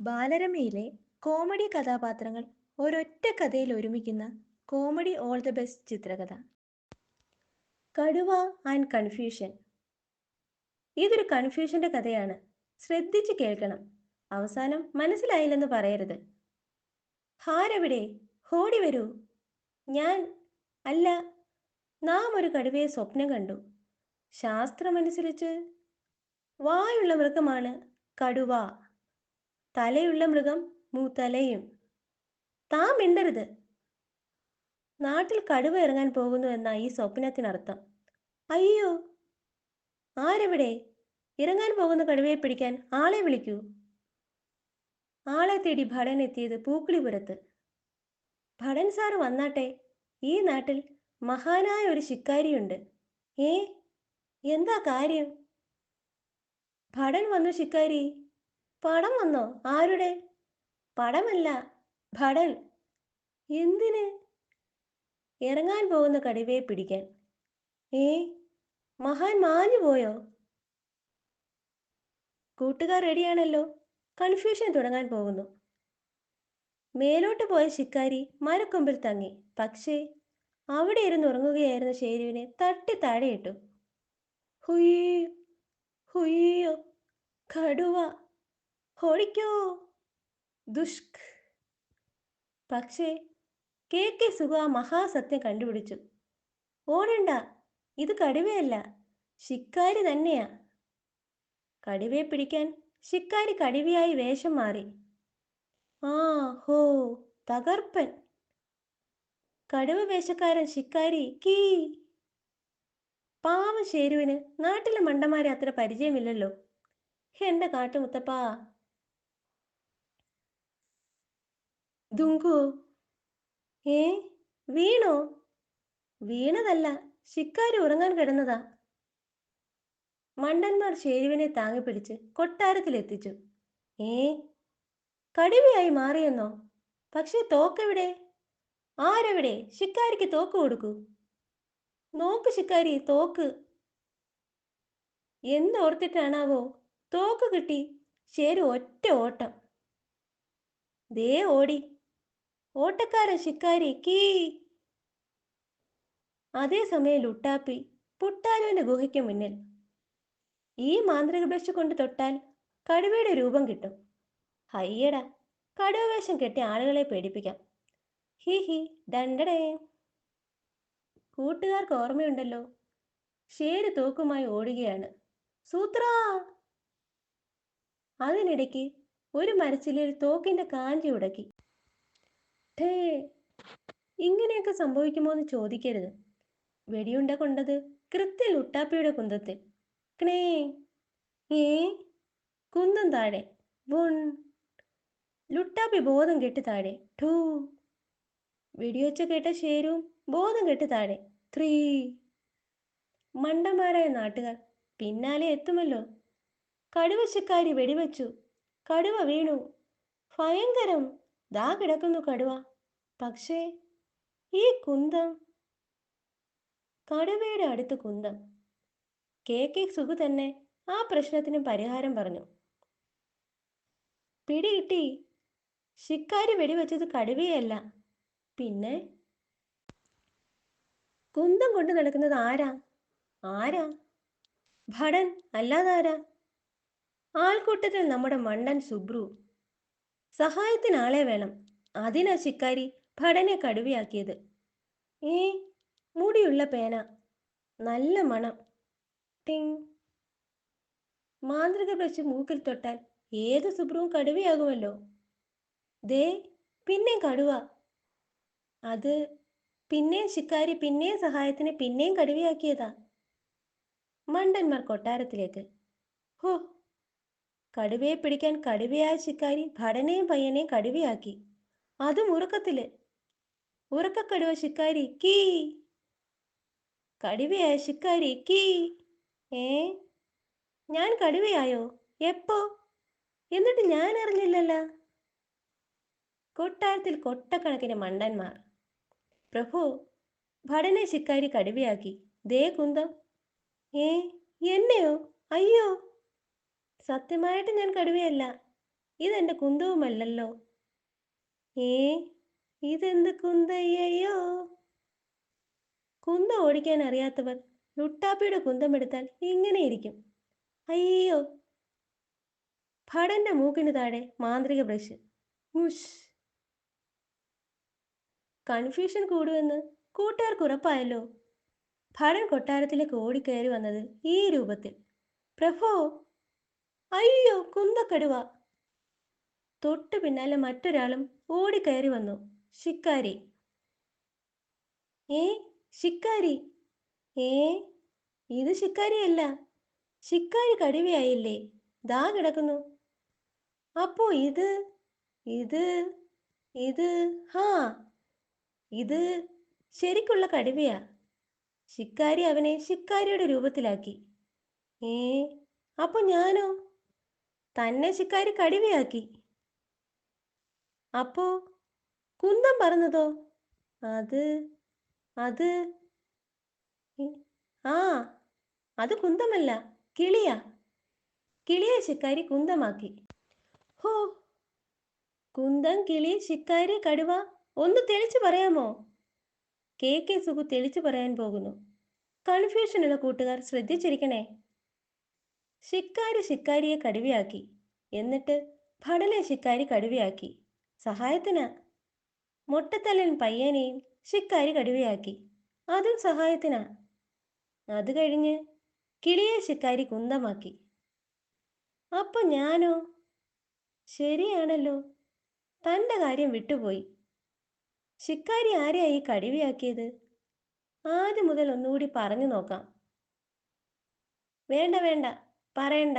ബാലരമയിലെ comedy കഥാപാത്രങ്ങൾ ഒരൊറ്റ കഥയിൽ ഒരുമിക്കുന്ന കോമഡി ഓൾ ദ ബെസ്റ്റ് ചിത്രകഥ. കടുവ ആൻഡ് കൺഫ്യൂഷൻ. ഇതൊരു കൺഫ്യൂഷന്റെ കഥയാണ്. ശ്രദ്ധിച്ച് കേൾക്കണം. അവസാനം മനസ്സിലായില്ലെന്ന് പറയരുത്. ഹാരവിടെ? ഓടി വരൂ. ഞാൻ അല്ല നാം ഒരു കടുവയെ സ്വപ്നം കണ്ടു. ശാസ്ത്രമനുസരിച്ച് വായുള്ള മൃഗമാണ് കടുവ. തലയുള്ള മൃഗം മൂത്തലയും. താ മിണ്ടരുത്. നാട്ടിൽ കടുവ ഇറങ്ങാൻ പോകുന്നു എന്ന ഈ സ്വപ്നത്തിനർത്ഥം. അയ്യോ. ആരെവിടെ? ഇറങ്ങാൻ പോകുന്ന കടുവയെ പിടിക്കാൻ ആളെ വിളിക്കൂ. ആളെ തേടി ഭടൻ എത്തിയത് പൂക്കിളിപുരത്ത്. ഭടൻ സാർ വന്നാട്ടെ. ഈ നാട്ടിൽ മഹാനായ ഒരു ശിക്കാരിയുണ്ട്. ഏ? എന്താ കാര്യം? ഭടൻ വന്നു ശിക്കാരി. പടം വന്നോ? ആരുടെ? പടമല്ല ഭടൻ. എന്തിന്? ഇറങ്ങാൻ പോകുന്ന കടുവയെ പിടിക്കാൻ. ഏ മഹാൻ മാഞ്ഞു പോയോ? കൂട്ടുകാർ റെഡിയാണല്ലോ. കൺഫ്യൂഷൻ തുടങ്ങാൻ പോകുന്നു. മേലോട്ട് പോയ ശിക്കാരി മരക്കൊമ്പിൽ തങ്ങി. പക്ഷേ അവിടെ ഇരുന്ന് ഉറങ്ങുകയായിരുന്ന ഷേരുവിനെ തട്ടി താഴെയിട്ടു. ഹുയ്യോ ഹുയ്യോ കടുവ. ഓടിക്കോ ദുഷ്ക്. പക്ഷേ കെ കെ സുഹ മഹാസത്യം കണ്ടുപിടിച്ചു. ഓടണ്ട ഇത് കടുവയല്ല ശിക്കാരി തന്നെയാ. കടുവയെ പിടിക്കാൻ ശിക്കാരി കടുവയായി വേഷം മാറി. ആ ഹോ തകർപ്പൻ. കടുവ വേഷക്കാരൻ ശിക്കാരി കീ. പാവം ശേരുവിന് നാട്ടിലെ മണ്ടന്മാരെ അത്ര പരിചയമില്ലല്ലോ. എന്റെ കാട്ടുമുത്തപ്പാ ദുങ്കു. ഏ വീണോ? വീണതല്ല ശിക്കാരി ഉറങ്ങാൻ കിടന്നതാ. മണ്ടന്മാർ ഷേരുവിനെ താങ്ങിപ്പിടിച്ച് കൊട്ടാരത്തിലെത്തിച്ചു. ഏ കടുവയായി മാറിയെന്നോ? പക്ഷെ തോക്കെവിടെ? ആരെവിടെ? ശിക്കാരിക്ക് തോക്ക് കൊടുക്കൂ. നോക്ക് ശിക്കാരി തോക്ക്. എന്തോർത്തിട്ടാണാവോ തോക്ക് കിട്ടി. ശരി ഒറ്റ ഓട്ടം. ദേ ഓടി. ഓട്ടക്കാരൻ ശിക്കാരി കീ. അതേസമയം ലുട്ടാപ്പി പുട്ടാനുവിന്റെ ഗുഹയ്ക്ക് മുന്നിൽ. ഈ മാന്ത്രിക ബ്രഷ് കൊണ്ട് തൊട്ടാൽ കടുവയുടെ രൂപം കിട്ടും. ഹയ്യടാ കടുവ വേഷം കെട്ടി ആളുകളെ പേടിപ്പിക്കാം. He he ദണ്ടടേ. കൂട്ടുകാർക്ക് ഓർമ്മയുണ്ടല്ലോ ഷേര് തോക്കുമായി ഓടുകയാണ്. സൂത്ര! അതിനിടയ്ക്ക് ഒരു മരച്ചില്ലയിൽ തോക്കിന്റെ കാഞ്ചി ഉടക്കി. ഠേ ഇങ്ങനെയൊക്കെ സംഭവിക്കുമോ എന്ന് ചോദിക്കരുത്. വെടിയുണ്ട കൊണ്ടത് കൃത്യ ലുട്ടാപ്പിയുടെ കുന്തത്തിൽ. ക്നേ ഏ കുന്തം താഴെ വൺ. ലുട്ടാപ്പി ബോധം കെട്ടി താഴെ ടു. വെടിയൊച്ച കേട്ട ശേരും ബോധം കെട്ടി താഴെ ത്രീ. മണ്ടന്മാരായ നാട്ടുകാർ പിന്നാലെ എത്തുമല്ലോ. കടുവശക്കാരി വെടിവെച്ചു. കടുവ വീണു. ഭയങ്കരം ദാ കിടക്കുന്നു കടുവ. പക്ഷേ ഈ കുന്തം കടുവയുടെ അടുത്ത് കുന്തം. കെ. കെ. സുഖു തന്നെ ആ പ്രശ്നത്തിന് പരിഹാരം പറഞ്ഞു. പിടികിട്ടി ശിക്കാരി വെടിവെച്ചത് കടുവയല്ല. പിന്നെ? കുന്തം കൊണ്ട് നടക്കുന്നത് ആരാ? ആരാ? ഭടൻ അല്ലാതാരാ? ആൾക്കൂട്ടത്തിൽ നമ്മുടെ മണ്ടൻ സുബ്രു. സഹായത്തിന് ആളെ വേണം. അതിനാ ശിക്കാരി ഭടനെ കടുവയാക്കിയത്. ഏ മുടിയുള്ള പേന നല്ല മണം. ടിങ്. മാന്ത്രിക ബ്രഷ് മൂക്കിൽ തൊട്ടാൽ ഏത് സുബ്രവും കടുവയാകുമല്ലോ. ദേ പിന്നെ കടുവ. അത് പിന്നെയും ശിക്കാരി പിന്നെയും സഹായത്തിന് പിന്നെയും കടുവയാക്കിയതാ. മണ്ടന്മാർ കൊട്ടാരത്തിലേക്ക്. ഹോ കടുവയെ പിടിക്കാൻ കടുവയായ ശിക്കാരി ഭടനെയും പയ്യനെയും കടുവയാക്കി. അതും ഉറക്കത്തിൽ. ഉറക്കക്കടുവ ശിക്കാരി കീ. കടുവയായ ശിക്കാരി കീ. ഏ? ഞാൻ കടുവയായോ? എപ്പോ? എന്നിട്ട് ഞാൻ അറിഞ്ഞില്ലല്ല. കൊട്ടാരത്തിൽ കൊട്ടക്കണക്കിന് മണ്ടന്മാർ. പ്രഭു ഭടനെ ശിക്കാരി കടുവയാക്കി. ദേ കുന്തം. ഏ? എന്നെയോ? അയ്യോ. സത്യമായിട്ട് ഞാൻ കടുവയല്ല. ഇതെന്റെ കുന്തവുമല്ലല്ലോ. ഏ? ഇതെന്ത് കുന്തയ്യോ കുന്ത ഓടിക്കാൻ അറിയാത്തവർ ലുട്ടാപ്പിയുടെ കുന്തമെടുത്താൽ ഇങ്ങനെയിരിക്കും അയ്യോ! ഭടന്റെ മൂക്കിന് താഴെ മാന്ത്രിക ബ്രഷ്. മുഷ് കൺഫ്യൂഷൻ കൂടുമെന്ന് കൂട്ടുകാർക്ക് ഉറപ്പായല്ലോ. ഭടൻ കൊട്ടാരത്തിലേക്ക് ഓടിക്കയറി വന്നത് ഈ രൂപത്തിൽ. പ്രഭോ! അയ്യോ! കുന്തക്കടുവ! തൊട്ടു പിന്നാലെ മറ്റൊരാളും ഓടിക്കയറി വന്നു. ശിക്കാരി. ഏ? ശിക്കാരി? ഏ? ഇത് ശിക്കാരിയല്ല. ശിക്കാരി കടുവയായില്ലേ? ദാ കിടക്കുന്നു. അപ്പോ ഇത് ഇത് ഇത് ഹാ. ഇത് ശരിക്കുള്ള കടുവയാ. ശിക്കാരി അവനെ ശിക്കാരിയുടെ രൂപത്തിലാക്കി. ഏ? അപ്പൊ ഞാനോ? തന്നെ ശിക്കാരി കടുവയാക്കി. അപ്പോ കുന്തം പറഞ്ഞതോ അത് അത് ആ അത് കുന്തമല്ല കിളിയാ. കിളിയെ ശിക്കാരി കുന്തമാക്കി. ഹോ കുന്തം കിളി ശിക്കാരി കടുവ ഒന്ന് തെളിച്ചു പറയാമോ? കെ. കെ. സുഖു തെളിച്ചു പറയാൻ പോകുന്നു. കൺഫ്യൂഷനുള്ള കൂട്ടുകാർ ശ്രദ്ധിച്ചിരിക്കണേ. ശിക്കാരി ശിക്കാരിയെ കടുവയാക്കി. എന്നിട്ട് ഭടനെ ശിക്കാരി കടുവയാക്കി. സഹായത്തിന്? മുട്ടത്തലൻ പയ്യനെയും ശിക്കാരി കടുവയാക്കി. അതും സഹായത്തിനാ. അത് കഴിഞ്ഞ് കിളിയെ ശിക്കാരി കുന്തമാക്കി. അപ്പൊ ഞാനോ? ശരിയാണല്ലോ. തന്റെ കാര്യം വിട്ടുപോയി. ശിക്കാരി ആരെയായി കടുവയാക്കിയത്? ആദ്യം മുതൽ ഒന്നുകൂടി പറഞ്ഞു നോക്കാം. വേണ്ട വേണ്ട പറയണ്ട.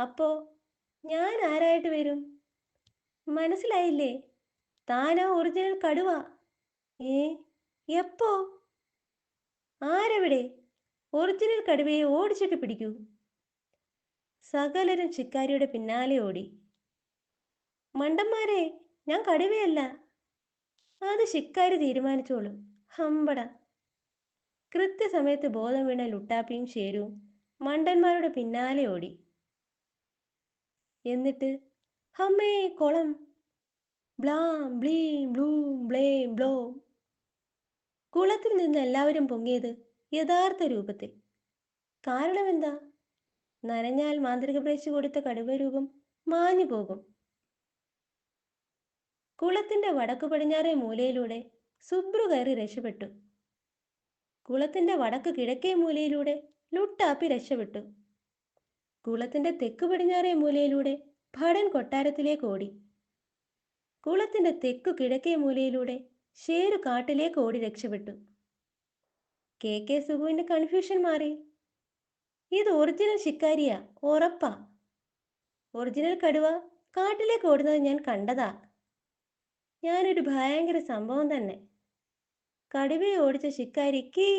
അപ്പോ ഞാൻ ആരായിട്ട് വരും? മനസ്സിലായില്ലേ? താനാ ഒറിജിനൽ കടുവ. ഏ എപ്പോ? ആരെവിടെ? ഒറിജിനൽ കടുവയെ ഓടിച്ചിട്ട് പിടിക്കൂ. സകലരും ശിക്കാരിയുടെ പിന്നാലെ ഓടി. മണ്ടന്മാരെ ഞാൻ കടുവയല്ല. അത് ശിക്കാരി തീരുമാനിച്ചോളൂ. ഹമ്പട. കൃത്യസമയത്ത് ബോധം വീണ ലുട്ടാപ്പിയും ഷേരുവും മണ്ടന്മാരുടെ പിന്നാലെ ഓടി. എന്നിട്ട് ഹമ്മേ കുളം. ബ്ലാം ബ്ലീം ബ്ലൂം ബ്ലേം ബ്ലോ. കുളത്തിൽ നിന്ന് എല്ലാവരും പൊങ്ങിയത് യഥാർത്ഥ രൂപത്തിൽ. കാരണമെന്താ നനഞ്ഞാൽ മാന്ത്രിക പ്രേശ് കൊടുത്ത കടുവ രൂപം മാഞ്ഞു പോകും. കുളത്തിന്റെ വടക്കു പടിഞ്ഞാറേ മൂലയിലൂടെ സുബ്രു കയറി രക്ഷപ്പെട്ടു. കുളത്തിന്റെ വടക്ക് കിഴക്കേ മൂലയിലൂടെ ലുട്ടാപ്പി രക്ഷപ്പെട്ടു. കുളത്തിന്റെ തെക്ക് പടിഞ്ഞാറേ മൂലയിലൂടെ ഭടൻ കൊട്ടാരത്തിലേക്ക് ഓടി. കുളത്തിന്റെ തെക്കു കിഴക്കേ മൂലയിലൂടെ ഷേരു കാട്ടിലേക്ക് ഓടി രക്ഷപ്പെട്ടു. കെ. കെ. സുഗുവിന്റെ കൺഫ്യൂഷൻ മാറി. ഇത് ഒറിജിനൽ ശിക്കാരിയാ ഉറപ്പാ. ഒറിജിനൽ കടുവ കാട്ടിലേക്ക് ഓടുന്നത് ഞാൻ കണ്ടതാ. ഞാനൊരു ഭയങ്കര സംഭവം തന്നെ. കടുവയെ ഓടിച്ച ശിക്കാരി കീ